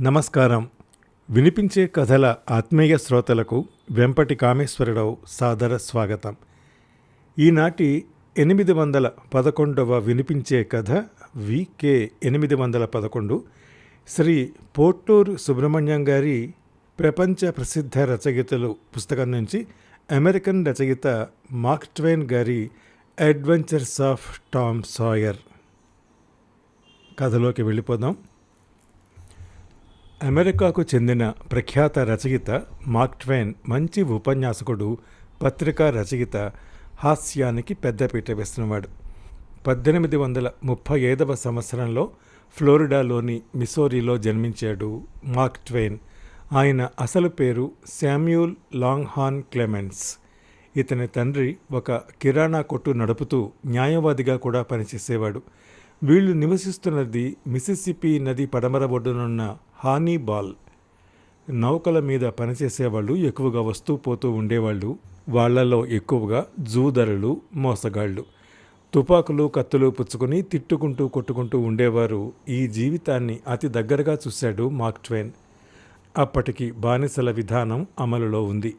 నమస్కారం. వినిపించే కథల ఆత్మీయ శ్రోతలకు వెంపటి కామేశ్వరరావు సాదర స్వాగతం. ఈనాటి ఎనిమిది వందల పదకొండవ వినిపించే కథ వికే ఎనిమిది వందల పదకొండు. శ్రీ పోట్టూరు సుబ్రహ్మణ్యం గారి ప్రపంచ ప్రసిద్ధ రచయితలు పుస్తకం నుంచి అమెరికన్ రచయిత మార్క్ ట్వైన్ గారి అడ్వెంచర్స్ ఆఫ్ టామ్ సాయర్. కథలోకి వెళ్ళిపోదాం. అమెరికాకు చెందిన ప్రఖ్యాత రచయిత మార్క్ ట్వైన్ మంచి ఉపన్యాసకుడు పత్రికా రచయిత హాస్యానికి పెద్దపీట వేస్తున్నవాడు. పద్దెనిమిది వందల ముప్పై ఐదవ సంవత్సరంలో ఫ్లోరిడాలోని మిసోరీలో జన్మించాడు మార్క్ ట్వైన్. ఆయన అసలు పేరు శామ్యూల్ లాంగ్హాన్ క్లెమెన్స్ ఇతని తండ్రి ఒక కిరాణా కొట్టు నడుపుతూ న్యాయవాదిగా కూడా పనిచేసేవాడు. వీళ్ళు నివసిస్తున్నది మిసిసిపి నది పడమర ఒడ్డునున్న హానీబాల్. నౌకల మీద పనిచేసేవాళ్ళు ఎక్కువగా వస్తూ పోతూ ఉండేవాళ్ళు. వాళ్ళలో ఎక్కువగా జూదరులు మోసగాళ్ళు తుపాకులు కత్తులు పుచ్చుకొని తిట్టుకుంటూ కొట్టుకుంటూ ఉండేవారు. ఈ జీవితాన్ని అతి దగ్గరగా చూశాడు మార్క్ ట్వైన్. అప్పటికి బానిసల విధానం అమలులో ఉంది.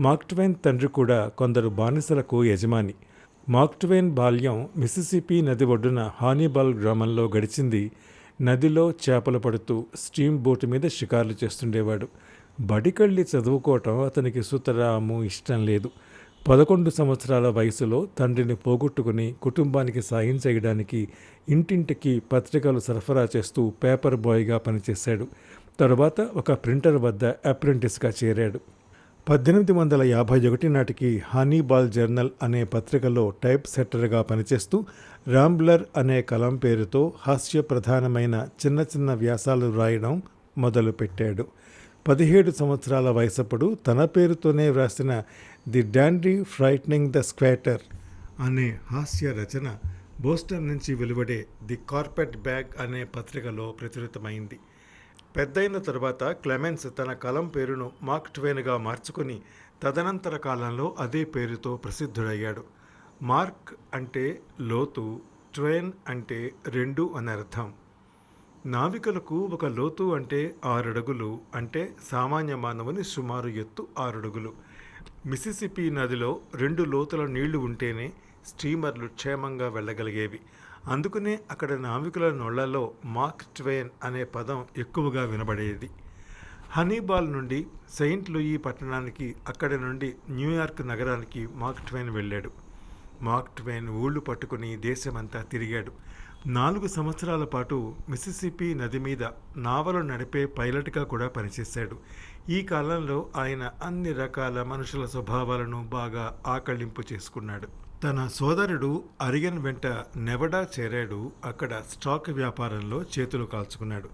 మార్క్ ట్వైన్ తండ్రి కూడా కొందరు బానిసలకు యజమాని. మార్క్ ట్వైన్ బాల్యం మిసిసిపి నది ఒడ్డున హానీబాల్ గ్రామంలో గడిచింది. నదిలో చేపలు పడుతూ స్టీమ్ బోటు మీద షికార్లు చేస్తుండేవాడు. బడికెళ్ళి చదువుకోవటం అతనికి సుతరాము ఇష్టం లేదు. పదకొండు సంవత్సరాల వయసులో తండ్రిని పోగొట్టుకుని కుటుంబానికి సాయం చేయడానికి ఇంటింటికి పత్రికలు సరఫరా చేస్తూ పేపర్ బాయ్గా పనిచేశాడు. తరువాత ఒక ప్రింటర్ వద్ద అప్రెంటిస్గా చేరాడు. పద్దెనిమిది వందల యాభై ఒకటి నాటికి హనీబాల్ జర్నల్ అనే పత్రికలో టైప్ సెట్టర్గా పనిచేస్తూ రాంబ్లర్ అనే కలం పేరుతో హాస్య ప్రధానమైన చిన్న చిన్న వ్యాసాలు రాయడం మొదలుపెట్టాడు. పదిహేడు సంవత్సరాల వయసప్పుడు తన పేరుతోనే వ్రాసిన the Dandy Frightening the Squatter అనే హాస్య రచన బోస్టన్ నుంచి వెలువడే ది కార్పెట్ బ్యాగ్ అనే పత్రికలో ప్రచురితమైంది. పెద్దయిన తర్వాత క్లెమెన్స్ తన కలం పేరును మార్క్ ట్వేన్గా మార్చుకుని తదనంతర కాలంలో అదే పేరుతో ప్రసిద్ధుడయ్యాడు. మార్క్ అంటే లోతు ట్వేన్ అంటే రెండు అని అర్థం. నావికులకు ఒక లోతు అంటే ఆరడుగులు అంటే సామాన్య మానవుని సుమారు ఎత్తు ఆరడుగులు. మిసిసిపి నదిలో రెండు లోతుల నీళ్ళు ఉంటేనే స్టీమర్లు క్షేమంగా వెళ్ళగలిగేవి. అందుకనే అక్కడ నావికుల నోళ్ళలో మార్క్ ట్వైన్ అనే పదం ఎక్కువగా వినబడేది. హనీబాల్ నుండి సెయింట్ లూయి పట్టణానికి అక్కడి నుండి న్యూయార్క్ నగరానికి మార్క్ ట్వైన్ వెళ్ళాడు. మార్క్ ట్వైన్ ఊళ్ళు పట్టుకుని దేశమంతా తిరిగాడు. నాలుగు సంవత్సరాల పాటు మిసిసిపి నది మీద నావలు నడిపే పైలట్గా కూడా పనిచేశాడు. ఈ కాలంలో ఆయన అన్ని రకాల మనుషుల స్వభావాలను బాగా ఆకళింపు చేసుకున్నాడు. తన సోదరుడు అరిగన్ వెంట నెవడా చేరాడు. అక్కడ స్టాక్ వ్యాపారంలో చేతులు కాల్చుకున్నాడు.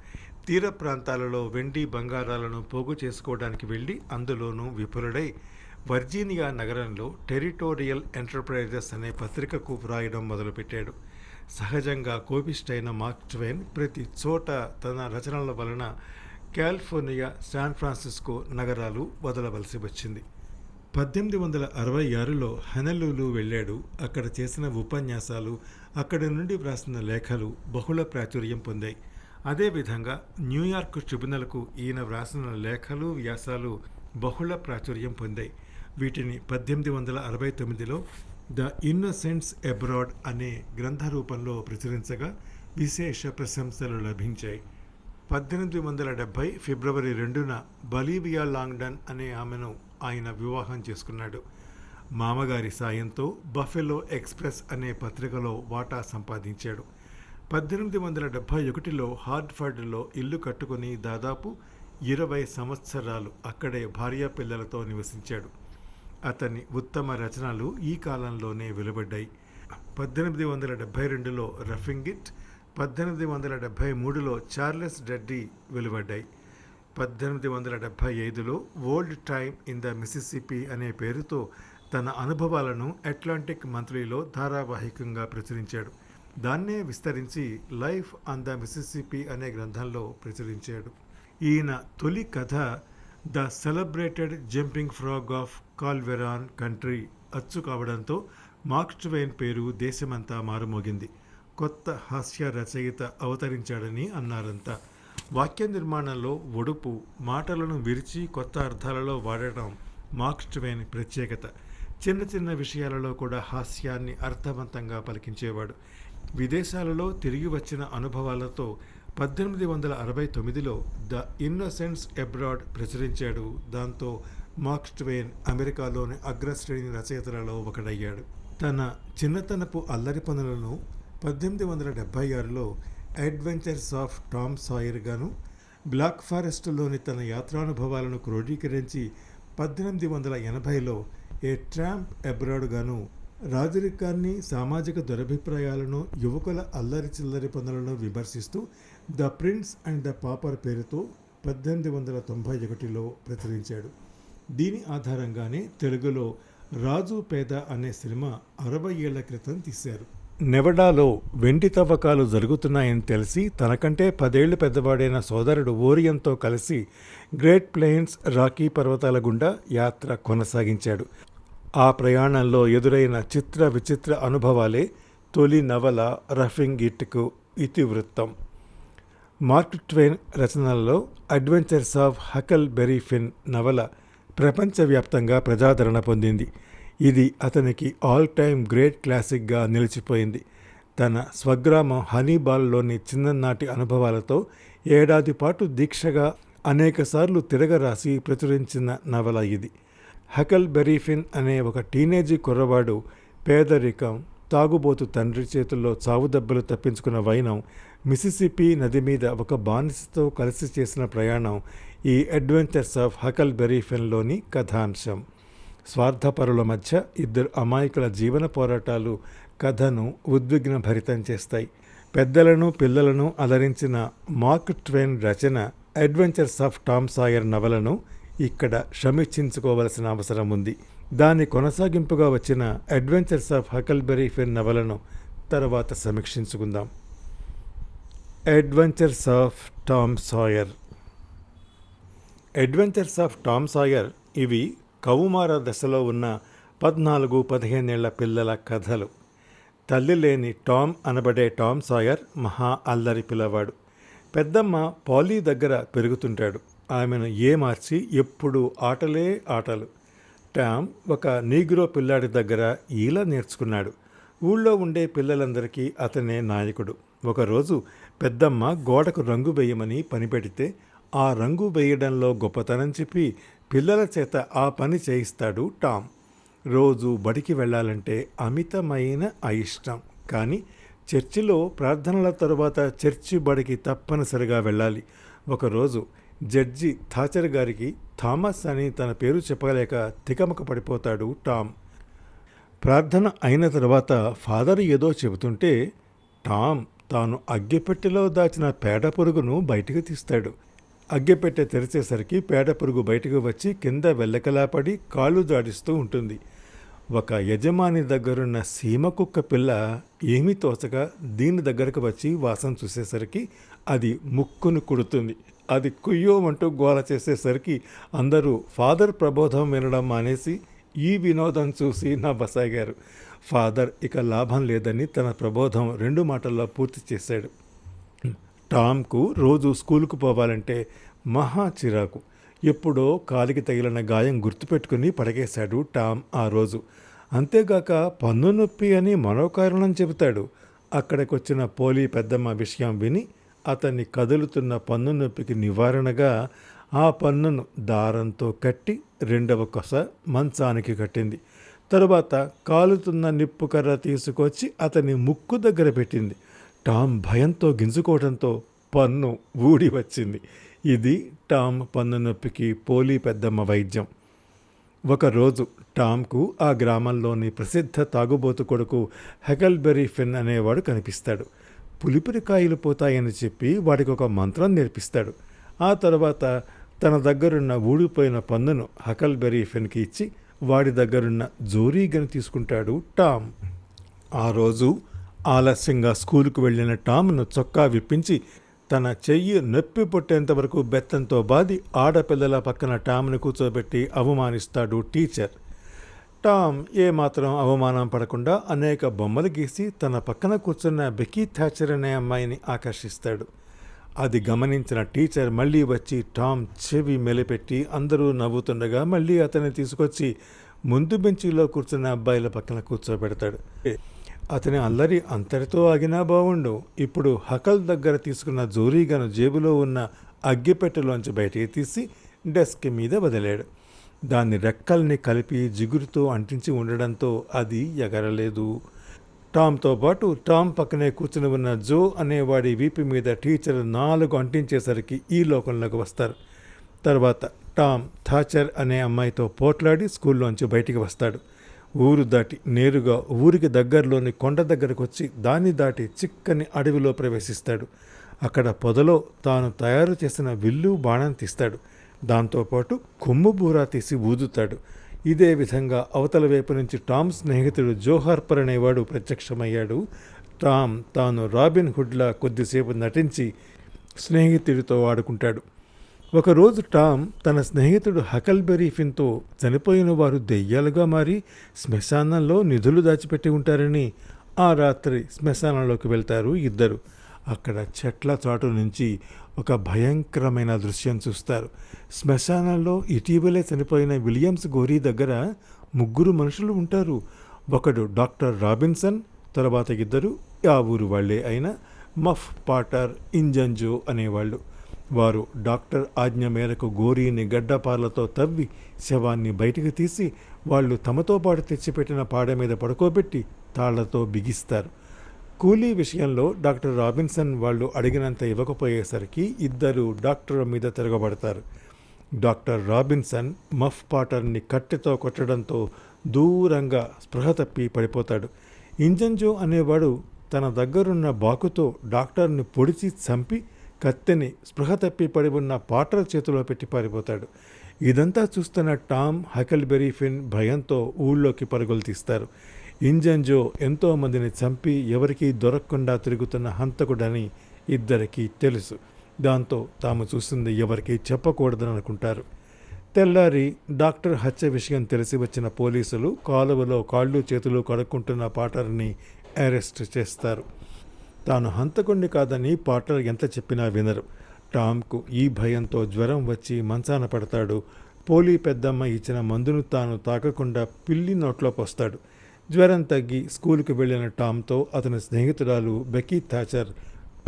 తీర ప్రాంతాలలో వెండి బంగారాలను పోగు చేసుకోవడానికి వెళ్ళి అందులోనూ విపులుడై వర్జీనియా నగరంలో టెరిటోరియల్ ఎంటర్ప్రైజెస్ అనే పత్రికకు వ్రాయడం మొదలుపెట్టాడు. సహజంగా కోపిస్టైన మార్క్ ట్వైన్ ప్రతి చోట తన రచనల వలన కాలిఫోర్నియా శాన్ ఫ్రాన్సిస్కో నగరాలు వదలవలసి వచ్చింది. పద్దెనిమిది వందల అరవై ఆరులో హెనలూలు వెళ్ళాడు. అక్కడ చేసిన ఉపన్యాసాలు అక్కడి నుండి వ్రాసిన లేఖలు బహుళ ప్రాచుర్యం పొందాయి. అదేవిధంగా న్యూయార్క్ ట్రిబ్యునల్కు ఈయన వ్రాసిన లేఖలు వ్యాసాలు బహుళ ప్రాచుర్యం పొందాయి. వీటిని పద్దెనిమిది వందల అరవై తొమ్మిదిలో ద ఇన్నోసెంట్స్ అబ్రాడ్ అనే గ్రంథ రూపంలో ప్రచురించగా విశేష ప్రశంసలు లభించాయి. పద్దెనిమిది వందల డెబ్భై ఫిబ్రవరి రెండున బలీవియా లాంగ్డన్ అనే ఆమెను ఆయన వివాహం చేసుకున్నాడు. మామగారి సాయంతో బఫెలో ఎక్స్ప్రెస్ అనే పత్రికలో వాటా సంపాదించాడు. పద్దెనిమిది వందల డెబ్భై ఒకటిలో హార్డ్ఫర్డ్లో ఇల్లు కట్టుకుని దాదాపు ఇరవై సంవత్సరాలు అక్కడే భార్యా పిల్లలతో నివసించాడు. అతని ఉత్తమ రచనలు ఈ కాలంలోనే వెలువడ్డాయి. పద్దెనిమిది వందల డెబ్భై రెండులో రఫింగిట్ పద్దెనిమిది వందల డెబ్భై మూడులో చార్లెస్ డడ్డీ వెలువడ్డాయి. పద్దెనిమిది వందల డెబ్భై ఐదులో old time in the Mississippi అనే పేరుతో తన అనుభవాలను అట్లాంటిక్ మంత్లీలో ధారావాహికంగా ప్రచురించాడు. దాన్నే విస్తరించి లైఫ్ ఆన్ ద మిసిసిపి అనే గ్రంథంలో ప్రచురించాడు. ఈయన తొలి కథ the celebrated jumping frog of Calaveras country అచ్చు కావడంతో మార్క్ పేరు దేశమంతా మారుమోగింది. కొత్త హాస్య రచయిత అవతరించాడని అన్నారంతా. వాక్య నిర్మాణంలో ఒడుపు మాటలను విరిచి కొత్త అర్థాలలో వాడటం మార్క్ ట్వైన్ ప్రత్యేకత. చిన్న చిన్న విషయాలలో కూడా హాస్యాన్ని అర్థవంతంగా పలికించేవాడు. విదేశాలలో తిరిగి వచ్చిన అనుభవాలతో పద్దెనిమిది వందల అరవై తొమ్మిదిలో ద ఇన్నోసెన్స్ అబ్రాడ్ ప్రచురించాడు. దాంతో మార్క్ ట్వైన్ అమెరికాలోని అగ్రశ్రేణి రచయితలలో ఒకడయ్యాడు. తన చిన్నతనపు అల్లరి పనులను పద్దెనిమిది వందల డెబ్భై ఆరులో అడ్వెంచర్స్ ఆఫ్ టామ్ సాయర్ గాను బ్లాక్ ఫారెస్ట్లోని తన యాత్రానుభవాలను క్రోడీకరించి పద్దెనిమిది వందల ఎనభైలో ఏ ట్రాంప్ అబ్రాడ్ గాను రాజరికాన్ని సామాజిక దురభిప్రాయాలను యువకుల అల్లరి చిల్లరి పనులను విమర్శిస్తూ the Prince and the Pauper పేరుతో పద్దెనిమిది వందల తొంభై ఒకటిలో ప్రచురించాడు. దీని ఆధారంగానే తెలుగులో రాజు పేద అనే సినిమా అరవై ఏళ్ళ క్రితం తీశారు. నెవడాలో వెండి తవ్వకాలు జరుగుతున్నాయని తెలిసి తనకంటే పదేళ్ళు పెద్దవాడైన సోదరుడు ఓరియంతో కలిసి గ్రేట్ ప్లెయిన్స్ రాకీ పర్వతాల గుండా యాత్ర కొనసాగించాడు. ఆ ప్రయాణంలో ఎదురైన చిత్ర విచిత్ర అనుభవాలే తొలి నవల రఫింగ్ ఇట్కు ఇతివృత్తం. మార్క్ ట్వైన్ రచనల్లో adventures of Huckleberry Finn నవల ప్రపంచవ్యాప్తంగా ప్రజాదరణ పొందింది. ఇది అతనికి ఆల్ టైమ్ గ్రేట్ క్లాసిక్గా నిలిచిపోయింది. తన స్వగ్రామం హనీబాల్లోని చిన్ననాటి అనుభవాలతో ఏడాది పాటు దీక్షగా అనేకసార్లు తిరగరాసి ప్రచురించిన నవల ఇది. హకల్ బెరీఫిన్ అనే ఒక టీనేజీ కుర్రవాడు పేదరికం తాగుబోతు తండ్రి చేతుల్లో చావు దెబ్బలు తప్పించుకున్న వైనం మిసిసిపి నది మీద ఒక బానిసతో కలిసి చేసిన ప్రయాణం ఈ అడ్వెంచర్స్ ఆఫ్ హకల్ బెరీఫిన్లోని కథాంశం. స్వార్థపరుల మధ్య ఇద్దరు అమాయకుల జీవన పోరాటాలు కథను ఉద్విగ్న భరితం చేస్తాయి. పెద్దలను పిల్లలను అలరించిన మార్క్ ట్వైన్ రచన అడ్వెంచర్స్ ఆఫ్ టామ్ సాయర్ నవలను ఇక్కడ సమీక్షించుకోవలసిన అవసరం ఉంది. దాని కొనసాగింపుగా వచ్చిన అడ్వెంచర్స్ ఆఫ్ హకల్బెరీ ఫిన్ నవలను తర్వాత సమీక్షించుకుందాం. Adventures of Tom Sawyer. Adventures of Tom Sawyer ఇవి కౌమార దశలో ఉన్న పద్నాలుగు పదిహేనేళ్ళ పిల్లల కథలు. తల్లి లేని టామ్ అనబడే టామ్ సాయర్ మహా అల్లరి పిల్లవాడు. పెద్దమ్మ పాలీ దగ్గర పెరుగుతుంటాడు. ఆమెను ఏ మార్చి ఎప్పుడు ఆటలే ఆటలు. టామ్ ఒక నీగ్రో పిల్లాడి దగ్గర ఈల నేర్చుకున్నాడు. ఊళ్ళో ఉండే పిల్లలందరికీ అతనే నాయకుడు. ఒకరోజు పెద్దమ్మ గోడకు రంగు వేయమని పనిపెడితే ఆ రంగు వేయడంలో గొప్పతనం చెప్పి పిల్లల చేత ఆ పని చేయిస్తాడు టామ్. రోజు బడికి వెళ్ళాలంటే అమితమైన అయిష్టం. కానీ చర్చిలో ప్రార్థనల తరువాత చర్చి బడికి తప్పనిసరిగా వెళ్ళాలి. ఒకరోజు జడ్జి థాచర్ గారికి థామస్ అని తన పేరు చెప్పలేక తికమక పడిపోతాడు టామ్. ప్రార్థన అయిన తర్వాత ఫాదర్ ఏదో చెబుతుంటే టామ్ తాను అగ్గిపెట్టెలో దాచిన పేడ పురుగును బయటకు తీస్తాడు. అగ్గెపెట్టె తెరిచేసరికి పేడ పురుగు బయటకు వచ్చి కింద వెల్లకలాపడి కాళ్ళు జాడిస్తూ ఉంటుంది. ఒక యజమాని దగ్గరున్న సీమ కుక్క పిల్ల ఏమీ తోచక దీని దగ్గరకు వచ్చి వాసన చూసేసరికి అది ముక్కును కుడుతుంది. అది కుయ్యోమంటూ గోల చేసేసరికి అందరూ ఫాదర్ ప్రబోధం వినడం మానేసి ఈ వినోదం చూసి నవ్వసాగారు. ఫాదర్ ఇక లాభం లేదని తన ప్రబోధం రెండు మాటల్లో పూర్తి చేశాడు. టామ్కు రోజు స్కూలుకు పోవాలంటే మహా చిరాకు. ఎప్పుడో కాలికి తగిలిన గాయం గుర్తుపెట్టుకుని పడగేశాడు టామ్ ఆ రోజు. అంతేగాక పన్ను నొప్పి అని మరో కారణం చెబుతాడు. అక్కడికొచ్చిన పోలీ పెద్దమ్మ విషయం విని అతన్ని కదులుతున్న పన్ను నొప్పికి నివారణగా ఆ పన్నును దారంతో కట్టి రెండవ కొస మంచానికి కట్టింది. తరువాత కాలుతున్న నిప్పు కర్ర తీసుకొచ్చి అతని ముక్కు దగ్గర పెట్టింది. టామ్ భయంతో గింజుకోవడంతో పన్ను ఊడి వచ్చింది. ఇది టామ్ పన్ను నొప్పికి పోలీ పెద్దమ్మ వైద్యం. ఒకరోజు టామ్కు ఆ గ్రామంలోని ప్రసిద్ధ తాగుబోతు కొడుకు హెగల్బెరీ ఫిన్ అనేవాడు కనిపిస్తాడు. పులిపిరికాయలు పోతాయని చెప్పి వాడికి ఒక మంత్రం నేర్పిస్తాడు. ఆ తర్వాత తన దగ్గరున్న ఊడిపోయిన పన్నును హకల్బెరీ ఫెన్కి ఇచ్చి వాడి దగ్గరున్న జోరీగని తీసుకుంటాడు టామ్. ఆ రోజు ఆలస్యంగా స్కూలుకు వెళ్ళిన టామ్ను చొక్కా విప్పించి తన చెయ్యి నొప్పి పుట్టేంత వరకు బెత్తంతో బాది ఆడపిల్లల పక్కన టామ్ను కూర్చోబెట్టి అవమానిస్తాడు టీచర్. టామ్ ఏమాత్రం అవమానం పడకుండా అనేక బొమ్మలు గీసి తన పక్కన కూర్చున్న బెకీ థాచర్ అనే అమ్మాయిని ఆకర్షిస్తాడు. అది గమనించిన టీచర్ మళ్ళీ వచ్చి టామ్ చెవి మెలిపెట్టి అందరూ నవ్వుతుండగా మళ్ళీ అతన్ని తీసుకొచ్చి ముందు బెంచీలో కూర్చున్న అబ్బాయిల పక్కన కూర్చోబెడతాడు. అతని అల్లరి అంతటితో ఆగినా బావుండు. ఇప్పుడు హకల్ దగ్గర తీసుకున్న జోరీగాను జేబులో ఉన్న అగ్గిపెట్టెలోంచి బయటికి తీసి డెస్క్ మీద వదిలాడు. దాన్ని రెక్కల్ని కలిపి జిగురుతో అంటించి ఉండడంతో అది ఎగరలేదు. టామ్తో పాటు టామ్ పక్కనే కూర్చుని ఉన్న జో అనేవాడి వీపు మీద టీచర్ నాలుగు అంటించేసరికి ఈ లోకంలోకి వస్తారు. తర్వాత టామ్ థాచర్ అనే అమ్మాయితో పోట్లాడి స్కూల్లోంచి బయటికి వస్తాడు. ఊరు దాటి నేరుగా ఊరికి దగ్గరలోని కొండ దగ్గరకు వచ్చి దాన్ని దాటి చిక్కని అడవిలో ప్రవేశిస్తాడు. అక్కడ పొదలో తాను తయారు చేసిన విల్లు బాణం తీస్తాడు. దాంతోపాటు కొమ్ము బూరా తీసి ఊదుతాడు. ఇదే విధంగా అవతల వైపు నుంచి టామ్ స్నేహితుడు జోహార్పర్ అనేవాడు ప్రత్యక్షమయ్యాడు. టామ్ తాను రాబిన్ హుడ్లా కొద్దిసేపు నటించి స్నేహితుడితో ఆడుకుంటాడు. ఒకరోజు టామ్ తన స్నేహితుడు హకల్బెరీ ఫిన్తో చనిపోయిన వారు దెయ్యాలుగా మారి శ్మశానంలో నిధులు దాచిపెట్టి ఉంటారని ఆ రాత్రి శ్మశానంలోకి వెళ్తారు ఇద్దరు. అక్కడ చెట్ల చాటు నుంచి ఒక భయంకరమైన దృశ్యం చూస్తారు. శ్మశానంలో ఇటీవలే చనిపోయిన విలియమ్స్ గోరీ దగ్గర ముగ్గురు మనుషులు ఉంటారు. ఒకడు డాక్టర్ రాబిన్సన్ తర్వాత ఇద్దరు ఆ ఊరు వాళ్ళే అయిన మఫ్ పాటర్ ఇంజంజో అనేవాళ్ళు. వారు డాక్టర్ ఆజ్ఞ మేరకు గోరీని గడ్డపార్లతో తవ్వి శవాన్ని బయటికి తీసి వాళ్ళు తమతో పాటు తెచ్చిపెట్టిన పాడ మీద పడుకోబెట్టి తాళ్ళతో బిగిస్తారు. కూలీ విషయంలో డాక్టర్ రాబిన్సన్ వాళ్ళు అడిగినంత ఇవ్వకపోయేసరికి ఇద్దరు డాక్టర్ మీద తిరగబడతారు. డాక్టర్ రాబిన్సన్ మఫ్ పాటర్ని కట్టెతో కొట్టడంతో దూరంగా స్పృహ తప్పి పడిపోతాడు. ఇంజన్జో అనేవాడు తన దగ్గరున్న బాకుతో డాక్టర్ని పొడిచి చంపి కత్తిని స్పృహ తప్పి పడి ఉన్న పాటర్ చేతిలో పెట్టి పారిపోతాడు. ఇదంతా చూస్తున్న టామ్ హకల్బెరీ ఫిన్ భయంతో ఊళ్ళోకి పరుగులు తీస్తారు. ఇంజన్ జో ఎంతోమందిని చంపి ఎవరికీ దొరకకుండా తిరుగుతున్న హంతకుడని ఇద్దరికీ తెలుసు. దాంతో తాము చూసింది ఎవరికీ చెప్పకూడదని అనుకుంటారు తెల్లారి డాక్టర్ హత్య విషయం తెలిసి వచ్చిన పోలీసులు కాలువలో కాళ్ళు చేతులు కడుక్కుంటున్న పాటర్ని అరెస్ట్ చేస్తారు. తాను హంతకుణ్ణి కాదని పాటలు ఎంత చెప్పినా వినరు. టామ్కు ఈ భయంతో జ్వరం వచ్చి మంచాన పడతాడు. పోలీ పెద్దమ్మ ఇచ్చిన మందును తాను తాకకుండా పిల్లి నోట్లో పోస్తాడు. జ్వరం తగ్గి స్కూల్కి వెళ్ళిన టామ్తో అతని స్నేహితురాలు బెకీ థాచర్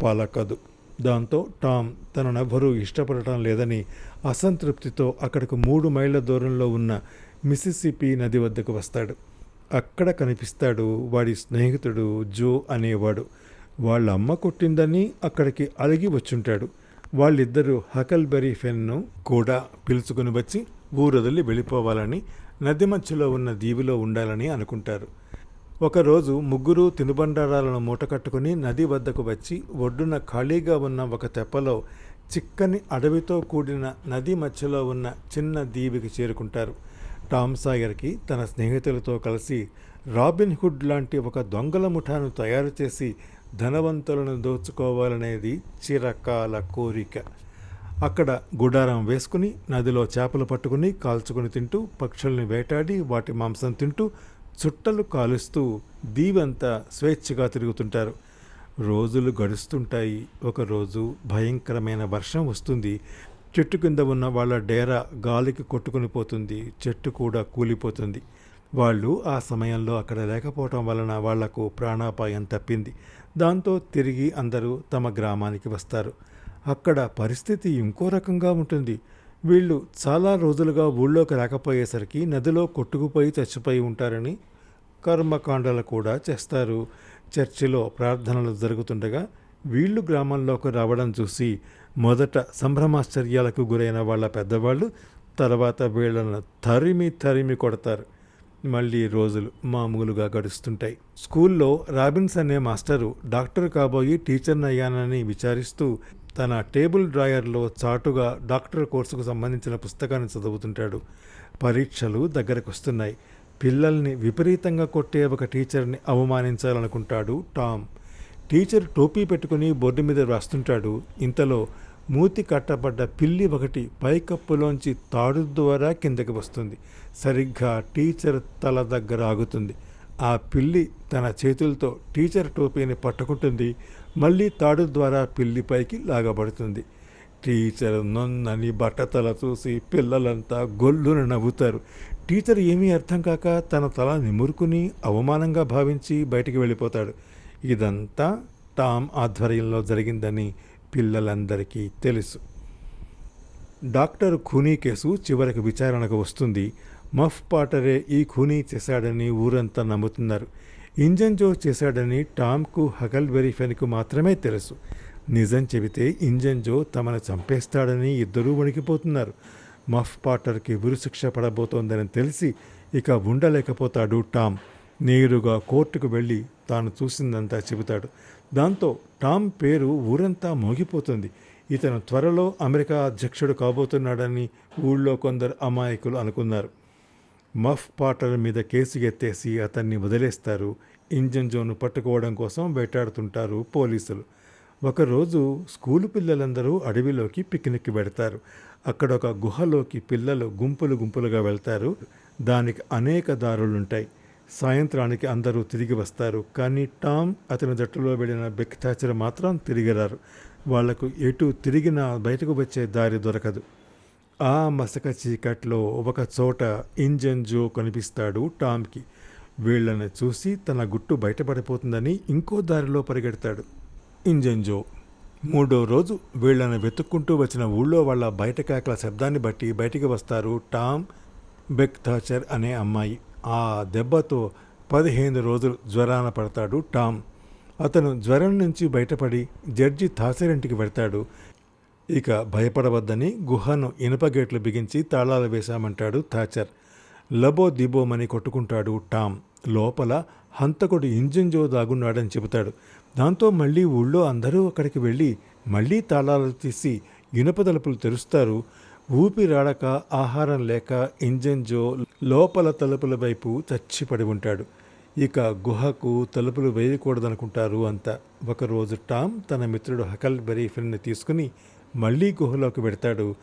పాలకదు. దాంతో టామ్ తననెవ్వరూ ఇష్టపడటం లేదని అసంతృప్తితో అక్కడికి మూడు మైళ్ళ దూరంలో ఉన్న మిసిసిపి నది వద్దకు వస్తాడు. అక్కడ కనిపిస్తాడు వాడి స్నేహితుడు జో అనేవాడు. వాళ్ళ అమ్మ కొట్టిందని అక్కడికి అలిగి వచ్చుంటాడు. వాళ్ళిద్దరూ హకల్బెరీ ఫెన్ను కూడా పిలుచుకుని వచ్చి ఊరొదిలి వెళ్ళిపోవాలని నది మధ్యలో ఉన్న దీవిలో ఉండాలని అనుకుంటారు. ఒకరోజు ముగ్గురు తినుబండారాలను మూటకట్టుకుని నది వద్దకు వచ్చి ఒడ్డున ఖాళీగా ఉన్న ఒక తెప్పలో చిక్కని అడవితో కూడిన నది మధ్యలో ఉన్న చిన్న దీవికి చేరుకుంటారు. టామ్ సాగర్కి తన స్నేహితులతో కలిసి రాబిన్ హుడ్ లాంటి ఒక దొంగల ముఠాను తయారు చేసి ధనవంతులను దోచుకోవాలనేది చిరకాల కోరిక. అక్కడ గుడారం వేసుకుని నదిలో చేపలు పట్టుకుని కాల్చుకుని తింటూ పక్షుల్ని వేటాడి వాటి మాంసం తింటూ చుట్టలు కాలుస్తూ దీవంతా స్వేచ్ఛగా తిరుగుతుంటారు. రోజులు గడుస్తుంటాయి. ఒకరోజు భయంకరమైన వర్షం వస్తుంది. చెట్టు కింద ఉన్న వాళ్ళ డేరా గాలికి కొట్టుకుని పోతుంది. చెట్టు కూడా కూలిపోతుంది. వాళ్ళు ఆ సమయంలో అక్కడ లేకపోవటం వలన వాళ్ళకు ప్రాణాపాయం తప్పింది. దాంతో తిరిగి అందరూ తమ గ్రామానికి వస్తారు. అక్కడ పరిస్థితి ఇంకో రకంగా ఉంటుంది. వీళ్ళు చాలా రోజులుగా ఊళ్ళోకి రాకపోయేసరికి నదిలో కొట్టుకుపోయి చచ్చిపోయి ఉంటారని కర్మకాండలు కూడా చేస్తారు. చర్చిలో ప్రార్థనలు జరుగుతుండగా వీళ్ళు గ్రామంలోకి రావడం చూసి మొదట సంభ్రమాశ్చర్యాలకు గురైన వాళ్ళ పెద్దవాళ్ళు తర్వాత వీళ్ళను తరిమి తరిమి కొడతారు. మళ్ళీ రోజులు మామూలుగా గడుస్తుంటాయి. స్కూల్లో రాబిన్స్ అనే మాస్టరు డాక్టర్ కాబోయి టీచర్ని అయ్యానని విచారిస్తూ తన టేబుల్ డ్రాయర్లో చాటుగా డాక్టర్ కోర్సుకు సంబంధించిన పుస్తకాన్ని చదువుతుంటాడు. పరీక్షలు దగ్గరకు వస్తున్నాయి పిల్లల్ని విపరీతంగా కొట్టే ఒక టీచర్ని అవమానించాలనుకుంటాడు టామ్. టీచర్ టోపీ పెట్టుకుని బోర్డు మీద రాస్తుంటాడు. ఇంతలో మూతి కట్టబడ్డ పిల్లి ఒకటి పైకప్పులోంచి తాడు ద్వారా కిందకి వస్తుంది. సరిగ్గా టీచర్ తల దగ్గర ఆగుతుంది. ఆ పిల్లి తన చేతులతో టీచర్ టోపీని పట్టుకుంటుంది. మళ్ళీ తాడు ద్వారా పిల్లి పైకి లాగబడుతుంది. టీచర్ నొన్నని బట్టతల చూసి పిల్లలంతా గొల్లున నవ్వుతారు. టీచర్ ఏమీ అర్థం కాక తన తల నిమురుకుని అవమానంగా భావించి బయటికి వెళ్ళిపోతాడు. ఇదంతా టామ్ ఆధ్వర్యంలో జరిగిందని పిల్లలందరికీ తెలుసు. డాక్టర్ ఖూనీ కేసు చివరికి విచారణకు వస్తుంది. మఫ్ పాటరే ఈ ఖూనీ చేశాడని ఊరంతా నమ్ముతున్నారు. ఇంజన్ జో చేశాడని టామ్కు హగల్ వెరీఫెన్కు మాత్రమే తెలుసు. నిజం చెబితే ఇంజన్ జో తమను చంపేస్తాడని ఇద్దరూ వణికిపోతున్నారు. మఫ్ పాటర్కి ఉరిశిక్ష పడబోతోందని తెలిసి ఇక ఉండలేకపోతాడు టామ్. నేరుగా కోర్టుకు వెళ్ళి తాను చూసిందంతా చెబుతాడు. దాంతో టామ్ పేరు ఊరంతా మోగిపోతుంది. ఇతను త్వరలో అమెరికా అధ్యక్షుడు కాబోతున్నాడని ఊళ్ళో కొందరు అమాయకులు అనుకున్నారు. మఫ్ పాటల మీద కేసు ఎత్తేసి అతన్ని వదిలేస్తారు. ఇంజన్ జోను పట్టుకోవడం కోసం వేటాడుతుంటారు పోలీసులు. ఒకరోజు స్కూలు పిల్లలందరూ అడవిలోకి పిక్నిక్ పెడతారు అక్కడ ఒక గుహలోకి పిల్లలు గుంపులు గుంపులుగా వెళ్తారు. దానికి అనేక దారులుంటాయి. సాయంత్రానికి అందరూ తిరిగి వస్తారు. కానీ టామ్ అతని జట్టులో వెళ్ళిన బెక్ థాచర్ మాత్రం తిరిగిరారు. వాళ్ళకు ఎటు తిరిగినా బయటకు వచ్చే దారి దొరకదు. ఆ మసక చీకట్లో ఒక చోట ఇంజన్ జో కనిపిస్తాడు టామ్కి. వీళ్ళని చూసి తన గుట్టు బయటపడిపోతుందని ఇంకో దారిలో పరిగెడతాడు ఇంజన్ జో. మూడో రోజు వీళ్ళని వెతుక్కుంటూ వచ్చిన ఊళ్ళో వాళ్ళ బయట కేకల శబ్దాన్ని బట్టి బయటికి వస్తారు టామ్ బెక్ థాచర్ అనే అమ్మాయి. ఆ దెబ్బతో పదిహేను రోజులు జ్వరాన పడతాడు టామ్. అతను జ్వరం నుంచి బయటపడి జడ్జి థాసరింటికి పెడతాడు వెళ్తాడు. ఇక భయపడవద్దని గుహను ఇనుప గేట్లు బిగించి తాళాలు వేశామంటాడు థాచర్ లబో దిబోమని కొట్టుకుంటాడు టామ్. లోపల హంతకుడు ఇంజింజో దాగున్నాడని చెబుతాడు. దాంతో మళ్ళీ ఊళ్ళో అందరూ అక్కడికి వెళ్ళి మళ్ళీ తాళాలు తీసి ఇనుప తలుపులు తెరుస్తారు. ఊపిరాడక ఆహారం లేక ఇంజన్ జో లోపల తలుపుల వైపు చచ్చిపడి ఉంటాడు. ఇక గుహకు తలుపులు వేయకూడదనుకుంటారు అంతా. ఒకరోజు టామ్ తన మిత్రుడు హకల్ బెరీఫిల్ని తీసుకుని మళ్ళీ గుహలోకి వెడతాడు.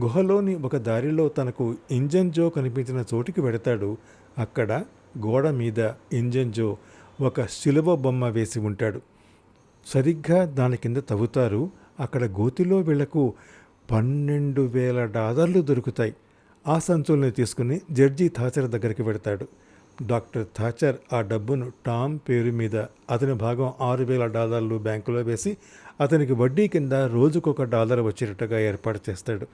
గుహలోని ఒక దారిలో తనకు ఇంజన్ జో కనిపించిన చోటికి వెడతాడు. అక్కడ గోడ మీద ఇంజన్ జో ఒక శిలువ బొమ్మ వేసి ఉంటాడు. సరిగ్గా దాని కింద తవ్వుతారు. అక్కడ గోతిలో వీళ్ళకు పన్నెండు వేల డాలర్లు దొరుకుతాయి. ఆ సంచుల్ని తీసుకుని జడ్జి థాచర్ దగ్గరికి వెడతాడు. డాక్టర్ థాచర్ ఆ డబ్బును టామ్ పేరు మీద అతని భాగం ఆరు వేల డాలర్లు బ్యాంకులో వేసి అతనికి వడ్డీ కింద రోజుకొక డాలర్ వచ్చేటట్టుగా ఏర్పాటు చేస్తాడు.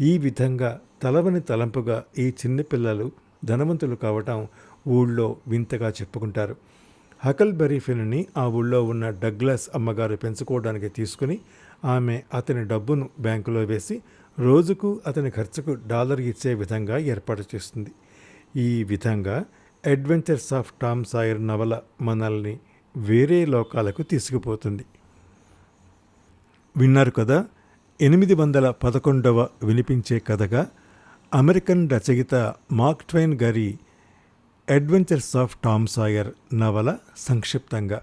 ఈ విధంగా తలవని తలంపుగా ఈ చిన్నపిల్లలు ధనవంతులు కావటం ఊళ్ళో వింతగా చెప్పుకుంటారు. హకల్ ఫిల్ని ఆ ఊళ్ళో ఉన్న డగ్లస్ అమ్మగారు పెంచుకోవడానికి తీసుకుని ఆమె అతని డబ్బును బ్యాంకులో వేసి రోజుకు అతని ఖర్చుకు డాలర్ ఇచ్చే విధంగా ఏర్పాటు చేస్తుంది. ఈ విధంగా అడ్వెంచర్స్ ఆఫ్ టామ్ సాయర్ నవల మనల్ని వేరే లోకాలకు తీసుకుపోతుంది. విన్నారు కదా ఎనిమిది వందల పదకొండవ వినిపించే కథగా అమెరికన్ రచయిత మార్క్ ట్వైన్ గారి అడ్వెంచర్స్ ఆఫ్ టామ్ సాయర్ నవల సంక్షిప్తంగా.